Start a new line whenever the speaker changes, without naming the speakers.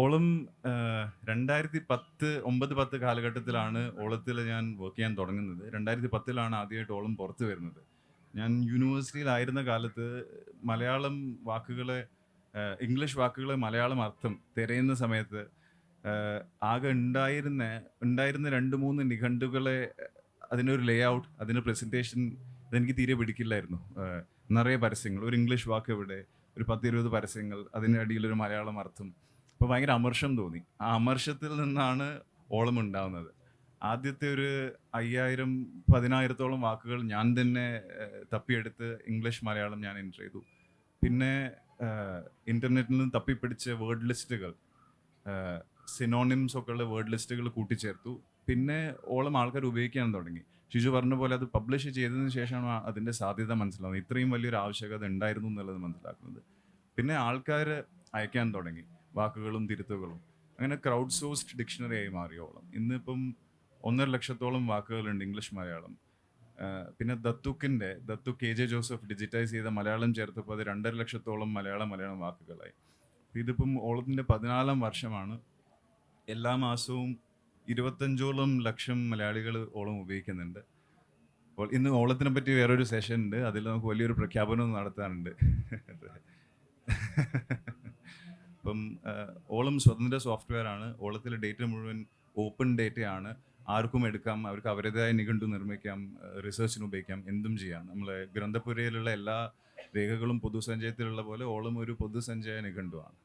ഓളം രണ്ടായിരത്തി പത്ത് ഒമ്പത് പത്ത് കാലഘട്ടത്തിലാണ് ഓളത്തിൽ ഞാൻ വർക്ക് ചെയ്യാൻ തുടങ്ങുന്നത്. രണ്ടായിരത്തി പത്തിലാണ് ആദ്യമായിട്ട് ഓളം പുറത്ത് വരുന്നത്. ഞാൻ യൂണിവേഴ്സിറ്റിയിലായിരുന്ന കാലത്ത് മലയാളം വാക്കുകളെ ഇംഗ്ലീഷ് വാക്കുകളെ മലയാളം അർത്ഥം തിരയുന്ന സമയത്ത് ആകെ ഉണ്ടായിരുന്ന ഉണ്ടായിരുന്ന രണ്ട് മൂന്ന് നിഘണ്ടുകളെ അതിനൊരു ലേ ഔട്ട് അതിന് പ്രസന്റേഷൻ അതെനിക്ക് തീരെ പിടിക്കില്ലായിരുന്നു. നിറയെ പരസ്യങ്ങൾ. ഒരു ഇംഗ്ലീഷ് വാക്ക് എവിടെ ഒരു പത്തിരുപത് പരസ്യങ്ങൾ അതിന്റെ അടിയിലൊരു മലയാളം അർത്ഥം. അപ്പോൾ ഭയങ്കര അമർഷം തോന്നി. ആ അമർഷത്തിൽ നിന്നാണ് ഓളം ഉണ്ടാവുന്നത്. ആദ്യത്തെ ഒരു അയ്യായിരം പതിനായിരത്തോളം വാക്കുകൾ ഞാൻ തന്നെ തപ്പിയെടുത്ത് ഇംഗ്ലീഷ് മലയാളം ഞാൻ എന്റർ ചെയ്തു. പിന്നെ ഇന്റർനെറ്റിൽ നിന്ന് തപ്പിപ്പിടിച്ച വേർഡ് ലിസ്റ്റുകൾ സിനോണിംസ് ഒക്കെ ഉള്ള വേർഡ് ലിസ്റ്റുകൾ കൂട്ടിച്ചേർത്തു. പിന്നെ ഓളം ആൾക്കാർ ഉപയോഗിക്കാൻ തുടങ്ങി. ഷിജു പറഞ്ഞ പോലെ അത് പബ്ലിഷ് ചെയ്തതിന് ശേഷമാണ് അതിന്റെ സാധ്യത മനസ്സിലാവുന്നത്. ഇത്രയും വലിയൊരു ആവശ്യകത ഉണ്ടായിരുന്നു എന്നുള്ളത് മനസ്സിലാക്കുന്നത്. പിന്നെ ആൾക്കാർ അയക്കാൻ തുടങ്ങി. വാക്കുകളും തിരുത്തുകളും. അങ്ങനെ ക്രൗഡ് സോഴ്സ്ഡ് ഡിക്ഷണറി ആയി മാറിയോളം. ഇന്നിപ്പം ഒന്നര ലക്ഷത്തോളം വാക്കുകളുണ്ട് ഇംഗ്ലീഷ് മലയാളം. പിന്നെ ദത്തുക്കിന്റെ Dathu K J Joseph digitise ചെയ്ത മലയാളം ചേർത്തപ്പോൾ അത് രണ്ടര ലക്ഷത്തോളം മലയാളം മലയാളം വാക്കുകളായി. ഇതിപ്പം ഓളത്തിന്റെ പതിനാലാം വർഷമാണ്. എല്ലാ മാസവും ഇരുപത്തഞ്ചോളം ലക്ഷം മലയാളികൾ ഓളം ഉപയോഗിക്കുന്നുണ്ട്. അപ്പോൾ ഇന്ന് ഓളത്തിനെ പറ്റി വേറൊരു സെഷൻ ഉണ്ട്. അതിൽ നമുക്ക് വലിയൊരു പ്രഖ്യാപനം നടത്താനുണ്ട്. അപ്പം ഓളം സ്വതന്ത്ര സോഫ്റ്റ്വെയർ ആണ്. ഓളത്തിലെ ഡേറ്റ മുഴുവൻ ഓപ്പൺ ഡേറ്റയാണ് ആർക്കും എടുക്കാം അവർക്ക് അവരുടേതായ നിഘണ്ടു നിർമ്മിക്കാം റിസർച്ചിന് ഉപയോഗിക്കാം എന്തും ചെയ്യാം. നമ്മൾ ഗ്രന്ഥപുരയിലുള്ള എല്ലാ രേഖകളും പൊതുസഞ്ചയത്തിലുള്ള പോലെ ഓളം ഒരു പൊതുസഞ്ചയ നിഘണ്ടുവാണ്.